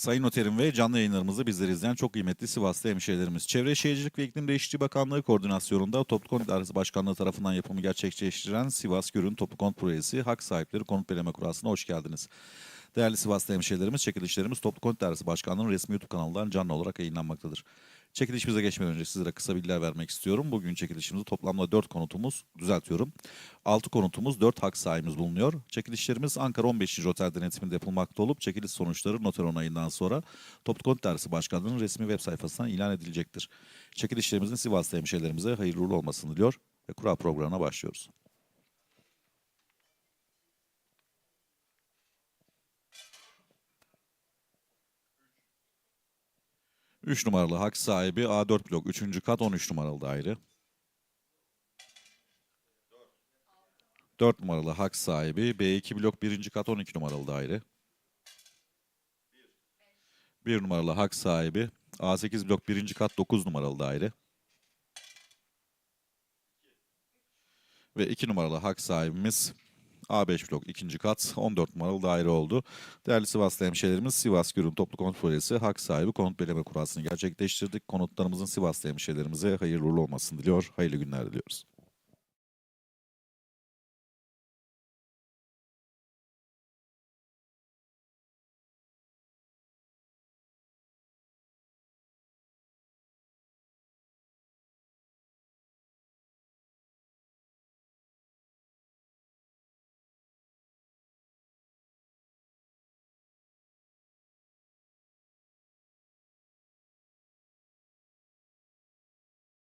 Sayın Noterim ve canlı yayınlarımızı bizleri izleyen çok kıymetli Sivaslı hemşehrilerimiz. Çevre Şehircilik ve İklim Değişikliği Bakanlığı koordinasyonunda Toplu Konut İdaresi Başkanlığı tarafından yapımı gerçekleştirilen Sivas Görün Toplu Konut Projesi Hak Sahipleri Konut Belirleme Kurası'na hoş geldiniz. Değerli Sivaslı hemşehrilerimiz, çekilişlerimiz Toplu Konut İdaresi Başkanlığı'nın resmi YouTube kanalından canlı olarak yayınlanmaktadır. Çekilişimize geçmeden önce sizlere kısa bilgiler vermek istiyorum. Bugün çekilişimizde toplamda 4 konutumuz, düzeltiyorum. 6 konutumuz, 4 hak sahibimiz bulunuyor. Çekilişlerimiz Ankara 15. Otel denetiminde yapılmakta olup çekiliş sonuçları noter onayından sonra Toplu Konut Dairesi Başkanlığı'nın resmi web sayfasından ilan edilecektir. Çekilişlerimizin Sivaslı hemşehrilerimize hayırlı uğurlu olmasını diliyor ve kura programına başlıyoruz. Üç numaralı hak sahibi A4 blok 3. kat 13 numaralı daire. 4 numaralı hak sahibi B2 blok 1. kat 12 numaralı daire. 1 numaralı hak sahibi A8 blok 1. kat 9 numaralı daire. Ve 2 numaralı hak sahibimiz A5 blok 2. kat 14 numaralı daire oldu. Değerli Sivaslı hemşehrilerimiz Sivas Görün Toplu Konut Projesi hak sahibi konut belirleme kurasını gerçekleştirdik. Konutlarımızın Sivaslı hemşehrilerimize hayırlı uğurlu olmasını diliyor. Hayırlı günler diliyoruz.